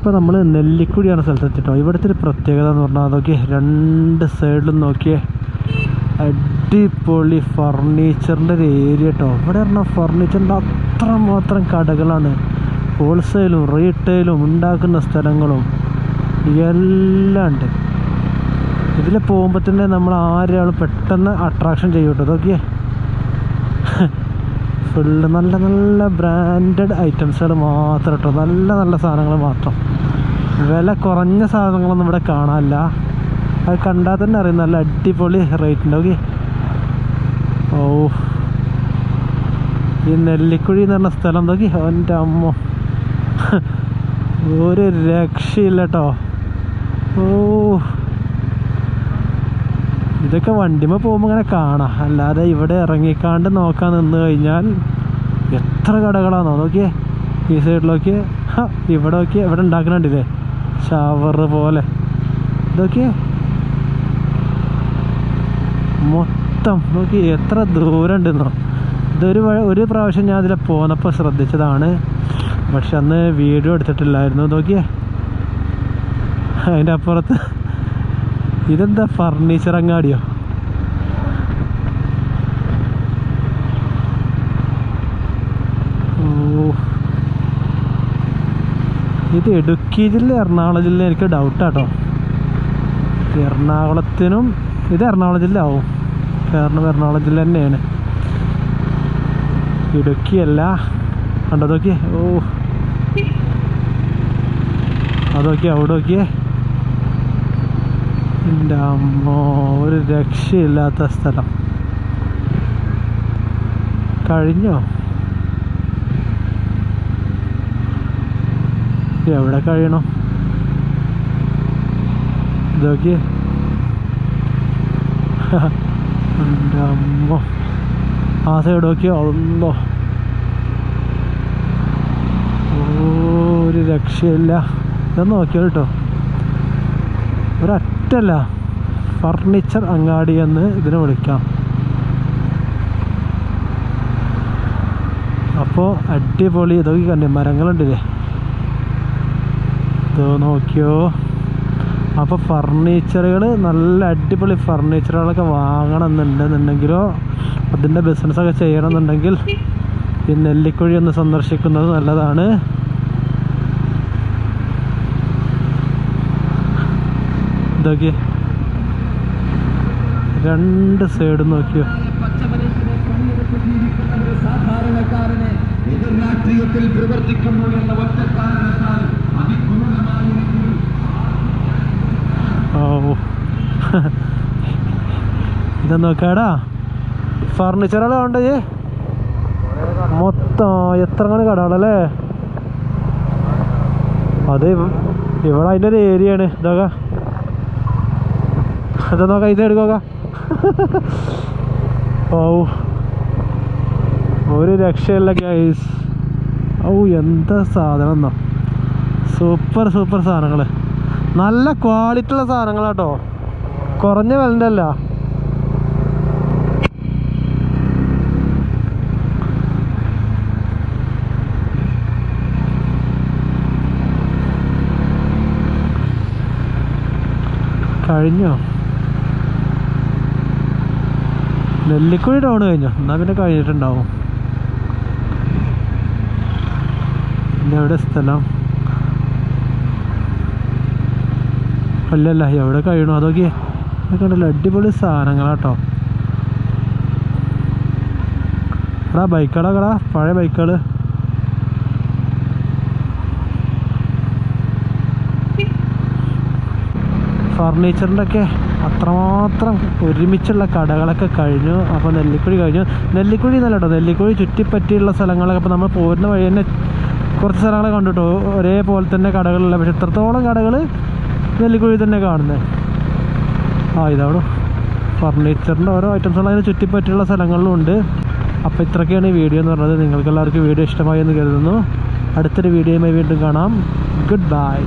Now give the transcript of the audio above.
ഇപ്പോൾ നമ്മൾ നെല്ലിക്കുഴിയാണ് സ്ഥലത്തെത്തിട്ടോ. ഇവിടുത്തെ ഒരു പ്രത്യേകത എന്ന് പറഞ്ഞാൽ അതൊക്കെ രണ്ട് സൈഡിലും നോക്കിയേ അടിപൊളി ഫർണിച്ചറിന്റെ ഒരു ഏരിയ കേട്ടോ ഇവിടെ പറഞ്ഞാൽ ഫർണിച്ചറിന്റെ അത്രമാത്രം കടകളാണ്. ഹോൾസെയിലും റീറ്റെയിലും ഉണ്ടാക്കുന്ന സ്ഥലങ്ങളും എല്ലാം ഉണ്ട്. ഇതിൽ പോകുമ്പോൾ തന്നെ നമ്മൾ ആരെയാളും പെട്ടെന്ന് അട്രാക്ഷൻ ചെയ്യും കേട്ടോ ഫുള്ള് നല്ല നല്ല ബ്രാൻഡഡ് ഐറ്റംസുകൾ മാത്രം കേട്ടോ നല്ല നല്ല സാധനങ്ങൾ മാത്രം. വില കുറഞ്ഞ സാധനങ്ങളൊന്നും ഇവിടെ കാണാനില്ല. അത് കണ്ടാൽ തന്നെ അറിയാം. നല്ല അടിപൊളി റേറ്റ് ഉണ്ട് ഓക്കെ ഓ ഈ നെല്ലിക്കുഴി എന്ന് പറഞ്ഞ സ്ഥലം നോക്കി. എന്റെ അമ്മ. ഒരു രക്ഷയില്ല കേട്ടോ ഓ ഇതൊക്കെ വണ്ടിമ പോകുമ്പോൾ ഇങ്ങനെ കാണാം. അല്ലാതെ ഇവിടെ ഇറങ്ങിക്കാണ്ട് നോക്കാൻ നിന്ന് കഴിഞ്ഞാൽ എത്ര കടകളാണോ നോക്കിയേ ഈ സൈഡിലൊക്കെ ഇവിടെ നോക്കിയേ ഇവിടെ ഉണ്ടാക്കുന്നുണ്ടില്ലേ ഷവർ പോലെ. ഇതൊക്കെ മൊത്തം നോക്കി എത്ര ദൂരം ഉണ്ടെന്നോ ഇതൊരു ഒരു പ്രാവശ്യം ഞാൻ അതിലെ പോന്നപ്പോൾ ശ്രദ്ധിച്ചതാണ്. പക്ഷെ അന്ന് വീഡിയോ എടുത്തിട്ടില്ലായിരുന്നു. നോക്കിയേ. അതിന്റെ അപ്പുറത്ത് ഇതെന്താ ഫർണിച്ചർ അങ്ങാടിയോ? ഇത് ഇടുക്കി ജില്ല എറണാകുളം ജില്ല എനിക്ക് ഡൗട്ടാട്ടോ എറണാകുളത്തിനും ഇത് എറണാകുളം ജില്ല ആവും. കാരണം എറണാകുളം ജില്ല തന്നെയാണ്. ഇടുക്കിയല്ല കണ്ടോ നോക്കിയേ. ഓ അതൊക്കെ അവിടെ നോക്കിയേ. എന്റെ അമ്മോ ഒരു രക്ഷയില്ലാത്ത സ്ഥലം. കഴിഞ്ഞോ? എവിടെ കഴിയണോ? ഇതൊക്കെ. എന്റെ അമ്മ ആ സൈഡ് നോക്കിയോ ഒന്നോ ഒരു രക്ഷയില്ല. ഇതൊന്ന് നോക്കിയോ കേട്ടോ. ഒരൊറ്റല്ല. ഫർണിച്ചർ അങ്ങാടി എന്ന് ഇതിനെ വിളിക്കാം. അപ്പോൾ അടിപൊളി ഇതൊക്കെ കണ്ടേ മരങ്ങളുണ്ടില്ലേ? ഇത് നോക്കിയോ? അപ്പോൾ ഫർണിച്ചറുകൾ നല്ല അടിപൊളി ഫർണിച്ചറുകളൊക്കെ വാങ്ങണം എന്നുണ്ടെന്നുണ്ടെങ്കിലോ അതിന്റെ ബിസിനസ്സൊക്കെ ചെയ്യണമെന്നുണ്ടെങ്കിൽ ഈ നെല്ലിക്കുഴി ഒന്ന് സന്ദർശിക്കുന്നത് നല്ലതാണ്. ഇതൊക്കെ രണ്ട് സൈഡ് നോക്കിയോ? രാഷ്ട്രീയത്തിൽ പ്രവർത്തിക്കുന്നു എന്ന ഒറ്റ കാരണത്താൽ ഓ. ഇത് നോക്കാടാ. ഫർണിച്ചറുകളാ ഉണ്ട് മൊത്തം എത്ര കണ കടകളല്ലേ? അത് ഇവ- ഇവിടെ അതിന്റെ ഒരു ഏരിയ ആണ്. ഇതൊക്കെ ഇത്. നോക്കാം ഇത് എടുക്കുക ഓ ഒരു രക്ഷയില്ല ഗൈസ് ഓ എന്താ സാധനം എന്നാ. സൂപ്പർ സൂപ്പർ സാധനങ്ങൾ നല്ല ക്വാളിറ്റി ഉള്ള സാധനങ്ങളാട്ടോ. കുറഞ്ഞ വിലന്റെ അല്ല കഴിഞ്ഞോ? നെല്ലിക്കുഴി ടൗൺ കഴിഞ്ഞോ. എന്നാ പിന്നെ കഴിഞ്ഞിട്ടുണ്ടാവും. എവിടെ സ്ഥലം? അല്ലല്ല എവിടെ കഴിയണോ? അതൊക്കെ ഇതൊക്കെ അടിപൊളി സാധനങ്ങളാട്ടോ. എടാ ബൈക്കുകളാ പഴയ ബൈക്കുകൾ ഫർണിച്ചറിന്റെ ഒക്കെ അത്രമാത്രം ഒരുമിച്ചുള്ള കടകളൊക്കെ കഴിഞ്ഞു. അപ്പോൾ നെല്ലിക്കുഴി കഴിഞ്ഞു. നെല്ലിക്കുഴി നല്ല കേട്ടോ. നെല്ലിക്കുഴി ചുറ്റിപ്പറ്റിയുള്ള സ്ഥലങ്ങളൊക്കെ അപ്പോൾ നമ്മൾ പോരുന്ന വഴി തന്നെ കുറച്ച് സ്ഥലങ്ങളെ കണ്ടു ഒരേപോലെ തന്നെ കടകളുള്ള പക്ഷെ ഇത്രത്തോളം കടകൾ നെല്ലിക്കുഴി തന്നെ കാണുന്നത് ആ ഇതാണ് ഫർണിച്ചറിന്റെ ഓരോ ഐറ്റംസുകൾ അതിന് ചുറ്റിപ്പറ്റിയുള്ള സ്ഥലങ്ങളിലും ഉണ്ട്. അപ്പോൾ ഇത്രയൊക്കെയാണ് ഈ വീഡിയോ എന്ന് പറഞ്ഞത്. നിങ്ങൾക്ക് എല്ലാവർക്കും വീഡിയോ ഇഷ്ടമായി എന്ന് കരുതുന്നു. അടുത്തൊരു വീഡിയോയുമായി വീണ്ടും കാണാം. Good bye